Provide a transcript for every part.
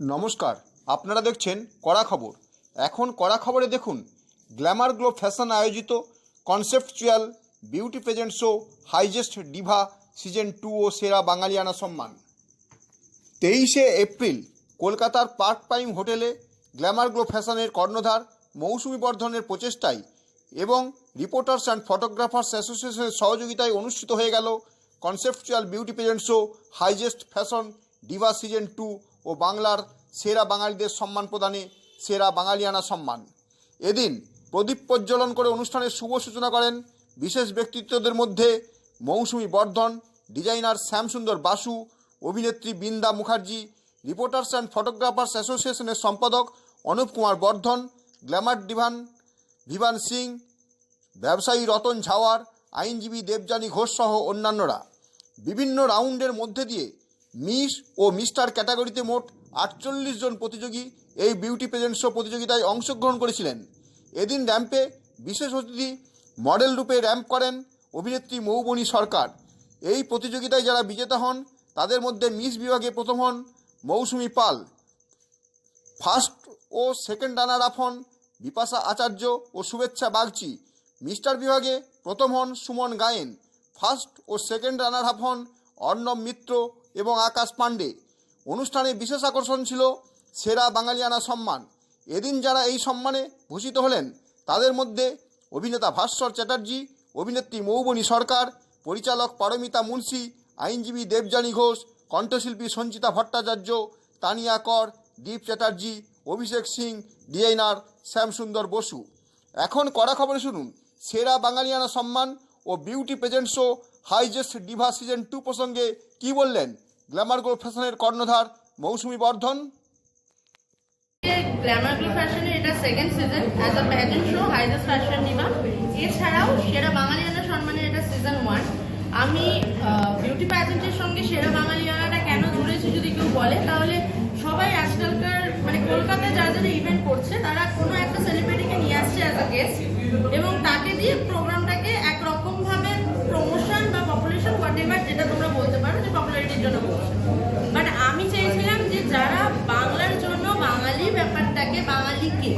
নমস্কার, আপনারা দেখছেন কড়া খবর। এখন কড়া খবরে দেখুন, গ্ল্যামার গ্লো ফ্যাশন আয়োজিত conceptual beauty pageant show highest diva season two ও সেরা বাঙালিয়ানা সম্মান। তেইশে এপ্রিল, কলকাতার পার্ক টাইম হোটেলে গ্ল্যামার গ্লো ফ্যাশনের কর্ণধার মৌসুমী বর্ধনের প্রচেষ্টায় এবং রিপোর্টার্স অ্যান্ড ফটোগ্রাফার্স অ্যাসোসিয়েশনের সহযোগিতায় অনুষ্ঠিত হয়ে গেল conceptual beauty pageant show highest fashion diva season two ও বাংলার সেরা বাঙালিদের সম্মান প্রদানে সেরা বাঙালিয়ানা সম্মান। এদিন প্রদীপ প্রজ্বলন করে অনুষ্ঠানের শুভ সূচনা করেন বিশেষ ব্যক্তিত্বদের মধ্যে মৌসুমী বর্ধন, ডিজাইনার শ্যামসুন্দর বাসু, অভিনেত্রী Brinda Mukherjee, reporters and photographers অ্যাসোসিয়েশনের সম্পাদক অনুপ কুমার বর্ধন, গ্ল্যামার ডিভান, ভিভান সিং, ব্যবসায়ী রতন ঝাওয়ার, আইনজীবী দেবযানী ঘোষ সহ অন্যান্যরা। বিভিন্ন রাউন্ডের মধ্যে দিয়ে মিস ও মিস্টার ক্যাটাগরিতে মোট আটচল্লিশ জন প্রতিযোগী এই বিউটি পেজেন্ট শো প্রতিযোগিতায় অংশগ্রহণ করেছিলেন। এদিন র্যাম্পে বিশেষ অতিথি মডেল রূপে র্যাম্প করেন অভিনেত্রী মৌবনী সরকার। এই প্রতিযোগিতায় যারা বিজেতা হন, তাদের মধ্যে মিস বিভাগে প্রথম হন মৌসুমী পাল। ফার্স্ট ও সেকেন্ড রানার আপ হন বিপাশা আচার্য ও শুভেচ্ছা বাগচি। মিস্টার বিভাগে প্রথম হন সুমন গায়েন। ফার্স্ট ও সেকেন্ড রানার আপ হন অর্ণব মিত্র এবং আকাশ পাণ্ডে। অনুষ্ঠানে বিশেষ আকর্ষণ ছিল সেরা বাঙালিয়ানা সম্মান। এদিন যারা এই সম্মানে ভূষিত হলেন, তাদের মধ্যে অভিনেতা ভাস্বর চ্যাটার্জি, অভিনেত্রী মৌবনী সরকার, পরিচালক পারমিতা মুন্সি, আইনজীবী দেবযানী ঘোষ, কণ্ঠশিল্পী সঞ্চিতা ভট্টাচার্য, তানিয়া কর, দীপ চ্যাটার্জি, অভিষেক সিং ডিজাইনার শ্যামসুন্দর বসু। এখন কড়া খবরে শুনুন, সেরা বাঙালিয়ানা সম্মান ও beauty pageant show highest diva season two প্রসঙ্গে কি বললেন? গ্ল্যামার গো ফ্যাশনের কর্ণধার মৌসুমী বর্ধন। গ্ল্যামার গ্লো ফ্যাশনের এটা second season as a pageant show highest fashion diva এছাড়াও সেরা বাঙালিয়ানা সম্মানের এটা সিজন ওয়ান আমি বিউটি প্যাজেন্টের সঙ্গে সেরা বাঙালিয়ানাটা কেন জুড়েছি যদি কেউ বলে, তাহলে সবাই আজকালকার মানে কলকাতায় যারা যারা ইভেন্ট করছে, তারা কোনো একটা সেলিব্রিটিকে নিয়ে আসছে অ্যাজ আ গেস্ট এবং তাকে দিয়ে প্রোগ্রামটাকে একরকম ভাবে প্রমোশন বা পপুলেশন হোয়াট এভার যেটা তোমরা বলতে পারো যে পপুলারিটির জন্য করছে বাট আমি চেয়েছিলাম যে যারা বাংলার জন্য বাঙালি ব্যাপারটাকে বাঙালিকে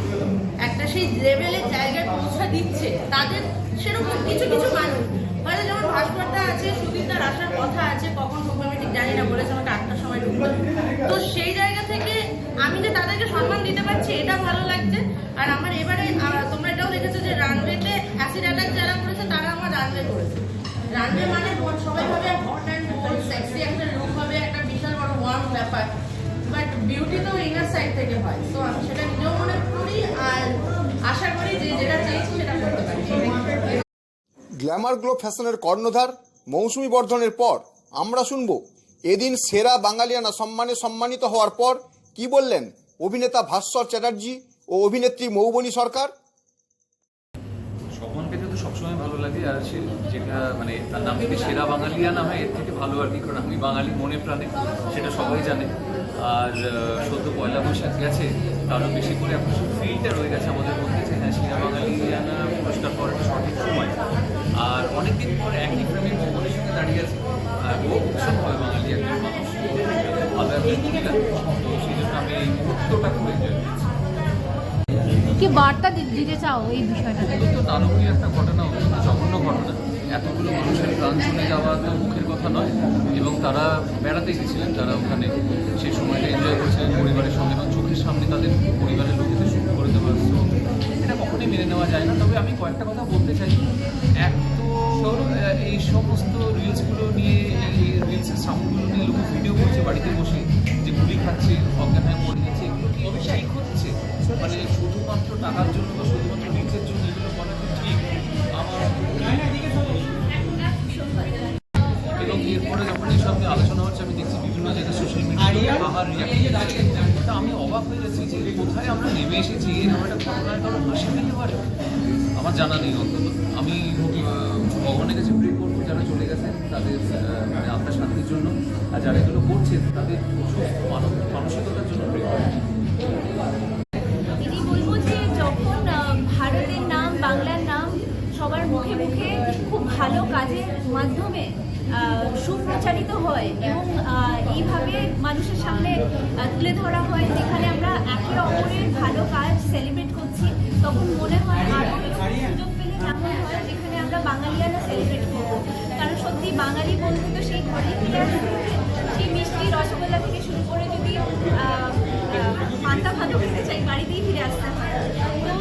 একটা সেই লেভেলের জায়গায় পৌঁছা দিচ্ছে, তাদের সেরকম কিছু কিছু মানুষ। হয়তো যেমন ভাস্করদা আছে, সুদীপদার আসার কথা আছে, কখন ঢুকবে ঠিক জানি না, বলেছে আমাকে আটটার সময় ঢুকবে। তো সেই জায়গা থেকে আমি যে তাদেরকে সম্মান দিতে পারছি, এটা ভালো লাগছে। আর আমার এবারে তোমরা এটাও দেখেছ যে রানওয়েতে অ্যাসিড অ্যাটাক যারা করেছে, তারা আমার রানওয়ে করেছে। রানওয়ে মানে সবাই ভাবে হট অ্যান্ড বোল্ড সেক্সি একটা লুক হবে, একটা বিশাল বড় ওয়ার্ম ব্যাপার। বাট বিউটি তো ইনার সাইড থেকে হয়। তো আমি সেটা নিজেও মনে করি, আর আশা করি যে যেটা চেয়েছি সেটা করতে পারি। গ্ল্যামার গ্লো ফ্যাশনের কর্ণধার মৌসুমী বর্ধনের পর আমরা শুনব এদিন সেরা বাঙালিয়ানা সম্মানে সম্মানিত হওয়ার পর কি বললেন অভিনেতা ভাস্বর চ্যাটার্জি ও অভিনেত্রী মৌবনী সরকার? সম্মান পেতে তো সবসময় ভালো লাগে আর সে যেটা মানে তার নাম যদি সেরা বাঙালিয়ানা হয় এর থেকে ভালো আর কি কারণ আমি বাঙালি মনে প্রাণে সেটা সবাই জানে। আর সদ্য পয়লা বৈশাখ গেছে তারও বেশি করে এখন সেই ফিলটা রয়ে গেছে আমাদের মধ্যে যে হ্যাঁ সেরা বাঙালিয়ানা পুরস্কার পাওয়ার একটা সঠিক সময়। আর অনেকদিন পর একই ফ্রেমে ভগবানের সঙ্গে দাঁড়িয়ে আছে আর ও ভীষণভাবে বাঙালি একজন মানুষ ভালো একজন মহিলা তো সেই জন্য আমি এই মুহূর্তটা খুব এনজয় করেছি। কি বার্তা দিতে চাও এই বিষয়টাতে? এটা তো নারকীয় একটা ঘটনা অত্যন্ত জঘন্য ঘটনা। এতগুলো মানুষের প্রাণ চলে যাওয়া তো মুখের কথা নয় এবং তারা বেড়াতে গেছিলেন তারা ওখানে সেই সময়টা এনজয় করেছিলেন পরিবারের সঙ্গে এবং সামনে তাদের পরিবারের লোকেদের শুরু করে দেওয়ার তো এটা কখনোই মেনে নেওয়া যায় না। তবে আমি কয়েকটা কথা বলতে চাই। এক তো এই সমস্ত রিলসগুলো নিয়ে, এই রিলসের সাউন্ডগুলো নিয়ে লোক ভিডিও করছে বাড়িতে বসে, যে গুলি খাচ্ছে অজ্ঞান হয়ে পড়ে যাচ্ছে, এগুলো কি ঠিক হচ্ছে? মানে শুধুমাত্র টাকার জন্য বা শুধুমাত্র রিলসের জন্য এগুলো বলা ঠিক আমার এবং এরপরে যখন এইসব নিয়ে আলোচনা হচ্ছে, আমি দেখছি বিভিন্ন জায়গায় সোশ্যাল মিডিয়া রিয়াক্ট তা আমি অবাক হয়ে যাচ্ছি যে কোথায় আমরা নেমে এসেছি? এরকম একটা ঘটনায় কারও হাসি পেতে পারে। আমার জানা নেই, অন্তত। আমি ভগবানের কাছে প্রে করব যারা চলে গেছেন, তাদের মানে আপনার শান্তির জন্য। আর যারা এগুলো করছেন, তাদের মানসিকতার জন্য প্রে করব। ভারতের নাম, বাংলার নাম সবার মুখে মুখে খুব ভালো কাজের মাধ্যমে সুপ্রচারিত হয় এবং এইভাবে মানুষের সামনে তুলে ধরা হয়। যেখানে আমরা একে অপরের ভালো কাজ সেলিব্রেট করছি, তখন মনে হয় আরও সুযোগ পেলে কেমন হয়, যেখানে আমরা বাঙালিয়ানা সেলিব্রেট করব। কারণ সত্যি বাঙালি বলতে তো সেই ঘরেই ফিরে সেই মিষ্টি রসগোল্লা থেকে শুরু করে যদি পান্তা ভাতও খেতে চাই, বাড়িতেই ফিরে আসতে হয়। তো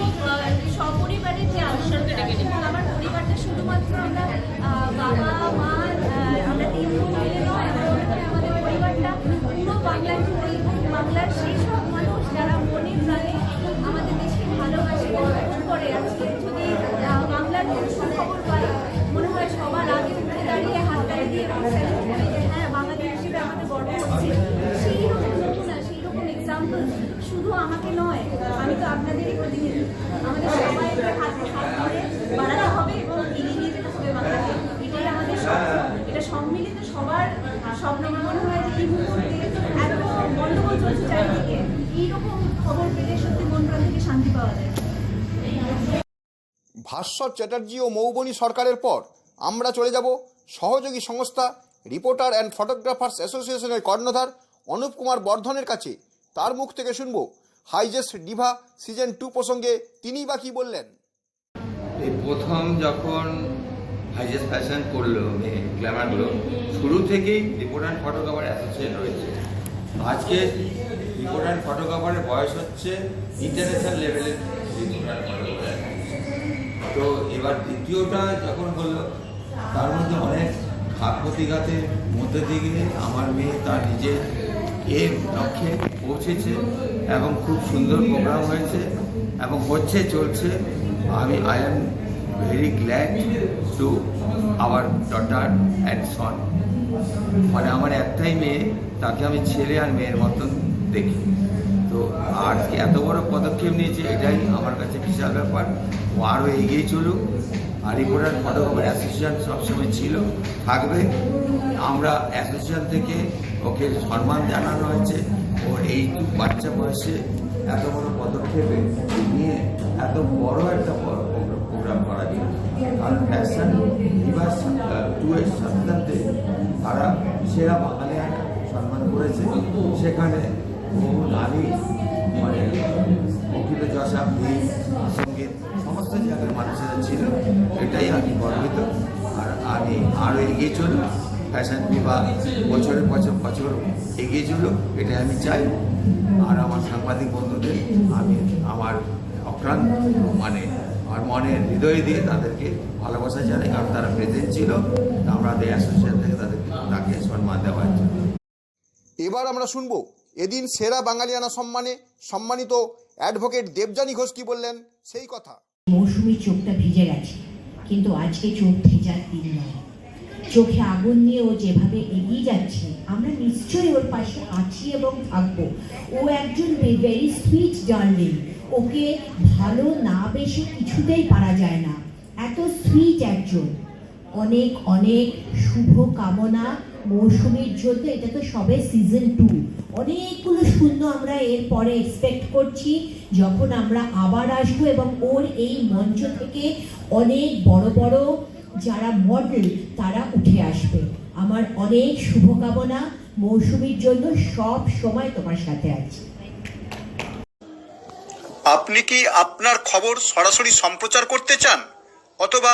শুধু আমাকে নয় আমি তো আপনাদেরই প্রতিনিধি আমাদের হাতে হাত ধরে বাড়াতে হবে এবং এগিয়ে নিয়ে যেতে হবে বাংলাকে এটাই আমাদের এটা সম্মিলিত সবার স্বপ্ন মনে হয় যে এই মুহূর্তে এত গন্ডগোল চলছে চারিদিকে এইরকম খবর পেলে সত্যি মন প্রাণ থেকে শান্তি পাওয়া যায় ভাস্বর চ্যাটার্জি ও মৌবনী সরকারের পর আমরা চলে যাব সহযোগী সংস্থা, রিপোর্টার অ্যান্ড ফটোগ্রাফার্স অ্যাসোসিয়েশনের কর্ণধার অনুপ কুমার বর্ধনের কাছে তার মুখ থেকে শুনব। হাইজেস্ট ডিভা সিজন টু প্রসঙ্গে তিনিই বা কী বললেন? এই প্রথম যখন হাইজেস ফ্যাশন করল গ্ল্যামারগুলো শুরু থেকেই রিপোর্ট অ্যান্ড ফটোগ্রাফার অ্যাসোসিয়েশন রয়েছে। আজকে রিপোর্ট অ্যান্ড ফটোগ্রাফারের বয়স হচ্ছে ইন্টারন্যাশনাল লেভেলের ফটোগ্রাফার। তো এবার দ্বিতীয়টা যখন হলো তার মধ্যে অনেক ঘাত প্রতিঘাতের মধ্যে দিয়ে আমার মেয়ে তার নিজের এর লক্ষ্যে পৌঁছেছে এবং খুব সুন্দর প্রোগ্রাম হয়েছে এবং হচ্ছে চলছে। আমি I am very glad to our daughter and son মানে আমার একটাই মেয়ে, তাকে আমি ছেলে আর মেয়ের মতন দেখি। তো আর এত বড় পদক্ষেপ নিয়েছে, এটাই আমার কাছে বিশাল ব্যাপার। ও আরও এগিয়ে চলুক। আর রিপোর্টার ফটোগ্রাফার অ্যাসোসিয়েশন সবসময় ছিল, থাকবে। আমরা অ্যাসোসিয়েশন থেকে ওকে সম্মান জানানো হয়েছে। ওর এই বাচ্চা বয়সে এত বড় পদক্ষেপে নিয়ে এত বড় একটা প্রোগ্রাম করা যায় কারণ ফ্যাশন রিভার্স টু এর সাথে তারা সেরা বাঙালিয়ান সম্মান করেছে। সেখানে নারী মানে অখিল যশা সংগীত সমস্ত জায়গার মানুষেরা ছিল এটাই আমি গর্বিত আর আমি আরও এগিয়ে চলুক ফ্যাশন বিভাগ বছরের বছর বছর এগিয়ে চলুক এটাই আমি চাই আর আমার সাংবাদিক বন্ধুদের আমি আমার অক্রান্ত মানে আমার মনের হৃদয় দিয়ে তাদেরকে ভালোবাসা জানাই কারণ তারা প্রেজেন্ট ছিল আমাদের অ্যাসোসিয়েশন থেকে তাদেরকে তাকে সম্মান হয়েছে এবার আমরা শুনব এদিন সেরা বাঙালিয়ানা সম্মানে সম্মানিত অ্যাডভোকেট দেবযানী ঘোষ কি বললেন? সেই কথা। মৌসুমীর চোখটা ভিজে গেছে, কিন্তু আজকে চোখ ভেজার দিন নয়। চোখে আগুন নিয়ে ও যেভাবে এগিয়ে যাচ্ছে, আমরা নিশ্চয়ই ওর পাশে আছি এবং থাকব। ও একজন ভেরি সুইট ডার্লিং ওকে ভালো না বেশি কিছুতেই পারা যায় না। এত সুইট একজন। অনেক অনেক শুভ কামনা মৌসুমীর জন্য। এটা তো সবে সিজন টু অনেকগুলো শূন্য আমরা এর পরে এক্সপেক্ট করছি, যখন আমরা আবার আসব এবং ওর এই মঞ্চ থেকে অনেক বড় বড় যারা মডেল তারা উঠে আসবে। আমার অনেক শুভকামনা মৌসুমীর জন্য। সব সময় তোমার সাথে আছি। আপনি কি আপনার খবর সরাসরি সম্প্রচার করতে চান? অথবা